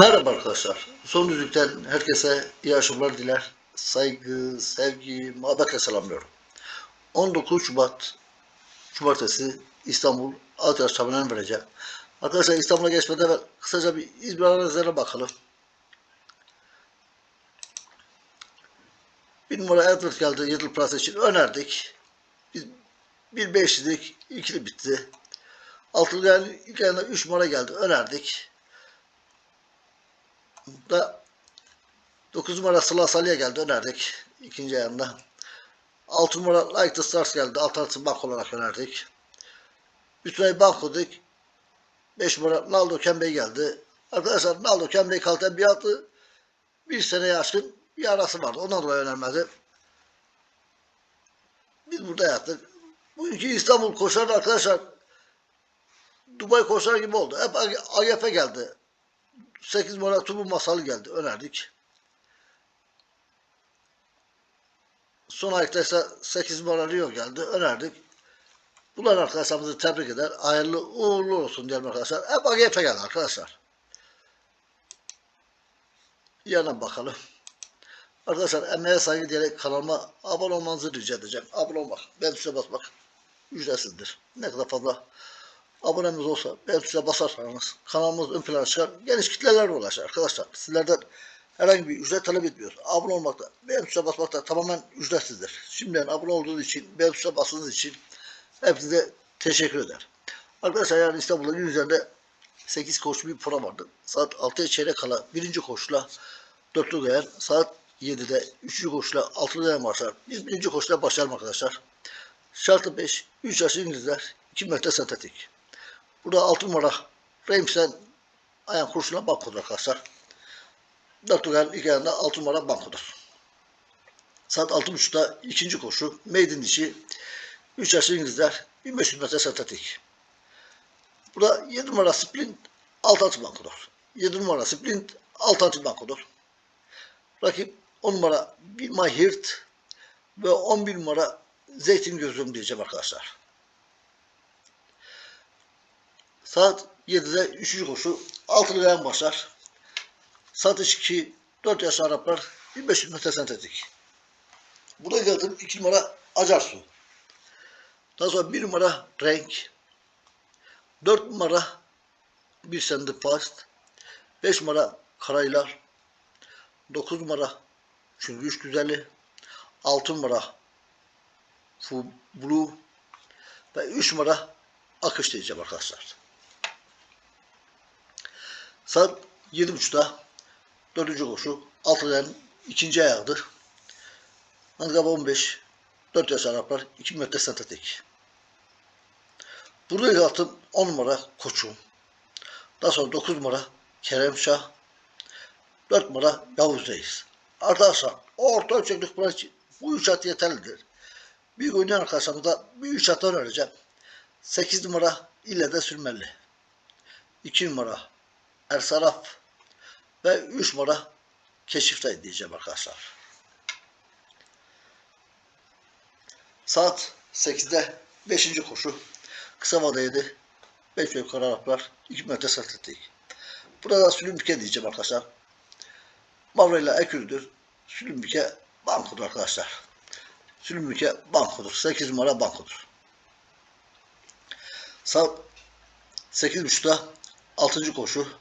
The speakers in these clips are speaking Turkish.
Merhaba arkadaşlar. Son düzlükten herkese iyi akşamlar diler. Saygı, sevgi, muhabbetle selamlıyorum. 19 Şubat Cumartesi İstanbul Altıyaş Tabi'nden vereceğim. Arkadaşlar İstanbul'a geçmeden evvel kısaca bir İzmir analizlerine bakalım. Bir numara Edward geldi Yedil Plus için önerdik. Biz bir beşlidik, ikili bitti. Altılı yani ilk ayında 3 numara geldi önerdik. Da 9 numara Sıla Salih'e geldi önerdik ikinci ayında. 6 numara Like the Stars geldi alternatif bank olarak önerdik. 3 numara bank dedik. 5 numara Naldo Kembey geldi. Arkadaşlar Naldo Kembey kalten bir altı bir seneye aşkın bir arası vardı. Ondan dolayı önermedi. Biz burada yattık. Bugünkü İstanbul koşarı arkadaşlar Dubai koşar gibi oldu. Hep AGF geldi. 8 numara Tubu Masalı geldi. Önerdik. Son ayakta ise 8 numara Rio geldi. Önerdik. Bunlar arkadaşlarımızı tebrik eder. Hayırlı uğurlu olsun diyelim arkadaşlar. Hep AGF geldi arkadaşlar. Yana bakalım. Arkadaşlar emeğe saygı diyerek kanalıma abone olmanızı rica edeceğim. Abone olmak, ben tuşa basmak ücretsizdir. Ne kadar fazla abonemiz olsa beğen tuşuna basarsanız kanalımız ön plana çıkar. Geniş kitlelerle ulaşır arkadaşlar. Sizlerden herhangi bir ücret talep etmiyoruz. Abone olmakta, beğen tuşuna basmakta tamamen ücretsizdir. Şimdiden abone olduğunuz için, beğen tuşuna bastığınız için hepinize teşekkür eder. Arkadaşlar yarın İstanbul'da gün üzerinde 8 koşu bir program vardı. Saat 6'ya çeyrek kala birinci koşuyla dörtlü gayer. Saat 7'de üçüncü koşuyla altılı gayer başlar. Biz birinci koşuyla başlayalım arkadaşlar. Şartı 5, 3 yaş İngilizler, 2 metre sentetik. Burada 6 numara Rams'den ayağın kurşuna bankodur arkadaşlar. Dörtlügerin ilk ayağında 6 numara bankodur. Saat 6.30'da ikinci koşu. Maiden dişi. 3 yaş İngilizler. 1500 metre sentetik. Burada 7 numara sprint 6 atı bankodur. 7 numara sprint 6 atı bankodur. Rakip 10 numara bir My Hirt ve 11 numara Zeytin Gözüm diyeceğim arkadaşlar. Saat 7'de 3. koşu altılı gayen başlar. Satış 2, 4 yaş Araplar 1500 metre sentetik. Burada geldim 2 numara Acarsu. Daha sonra 1 numara Renk. 4 numara Bir Sendi Past. 5 numara Karaylar. 9 numara Çüngüş Güzeli. 6 numara Blue. Ve 3 numara Akış diyeceğim arkadaşlar. Saat 7.30'da dördüncü koşu. Altıların ikinci ayağıdır. Handikap 15. 4 yaş Araplar. 2 metre sentetik. Burada yattım 10 numara koçum. Daha sonra 9 numara Kerem Şah. 4 numara Yavuz Reis. Arkadaşlar orta ölçeklik bu, bu üç at yeterlidir. Büyük oynayan arkadaşlarımıza bir üç at önereceğim. 8 numara ille de sürmeli. 2 numara Ersaraf ve 3 numara Keşif'te diyeceğim arkadaşlar. Saat 8'de 5. koşu. Kısa vadeydi. 5 yukarı Araplar 2 metre sertlik. Burada Sülümbike diyeceğim arkadaşlar. Mavrayla Ekül'dür. Sülümbike bankodur arkadaşlar. Sülümbike bankodur. 8 numara bankodur. Saat 8.30'da 6. koşu.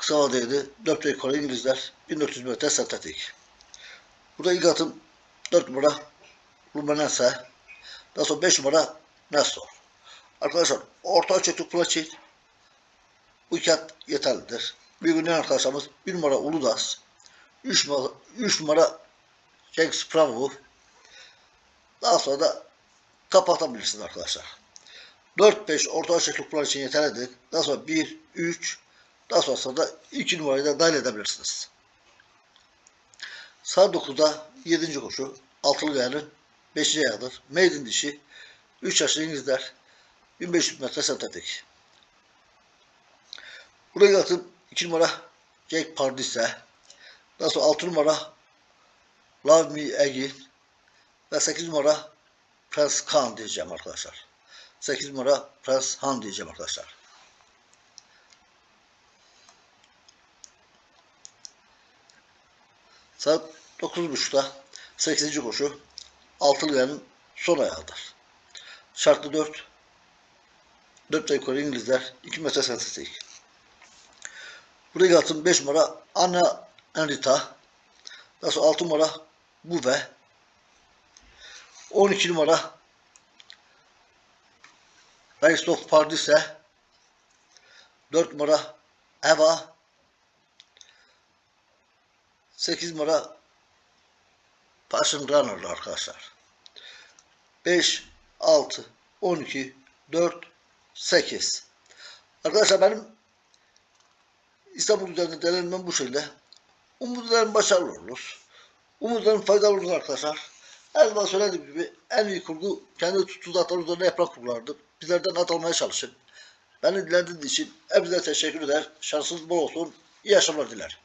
Kısa vadeydi. 4 yukarı İngilizler. 1400 metre sentetik. Burada ilk atım 4 numara Lumenense. Daha sonra 5 numara Nestor. Arkadaşlar orta ölçekli plaçil bu iki at yeterlidir. Bir günden arkadaşlarımız 1 numara Uludas. 3 numara, 3 numara Jack Spravo. Daha sonra da kapatabilirsiniz arkadaşlar. 4-5 orta ölçekli plan için yeterlidir. Daha sonra 1, 3, daha sonrasında da 2 numarayı da dahil edebilirsiniz. Saat 9'da 7. koşu altılı gayanın 5. ayağıdır. Maiden dişi 3 yaşlı İngilizler 1500 metre sentetik. Buraya yatıp 2 numara Jack Pardise daha sonra 6 numara Love Me Egin ve 8 numara Prince Khan diyeceğim arkadaşlar. 8 numara Prince Han diyeceğim arkadaşlar. Saat 9.30'da 8. koşu Altılıyan'ın son ayağıdır. Şartlı 4 4 de yukarı İngilizler 2 metre sentetik. Buraya atın 5 numara Anna Enrita. Daha sonra 6 numara Buve. 12 numara Christoph Pardise. 4 numara Eva. 8 numara Passion Runner'lı arkadaşlar. 5, 6, 12, 4, 8. Arkadaşlar benim İstanbul üzerinde denenmem bu şekilde. Umut ederim başarılı oluruz. Umut ederim faydalı olur arkadaşlar. Her zaman söylediğim gibi en iyi kurgu kendi tuttuğu zatlar üzerine yaprak kurgulardır. Bizlerden at almaya çalışın. Beni dinlediğiniz için hepinize teşekkür eder. Şansınız bol olsun. İyi yaşamlar dilerim.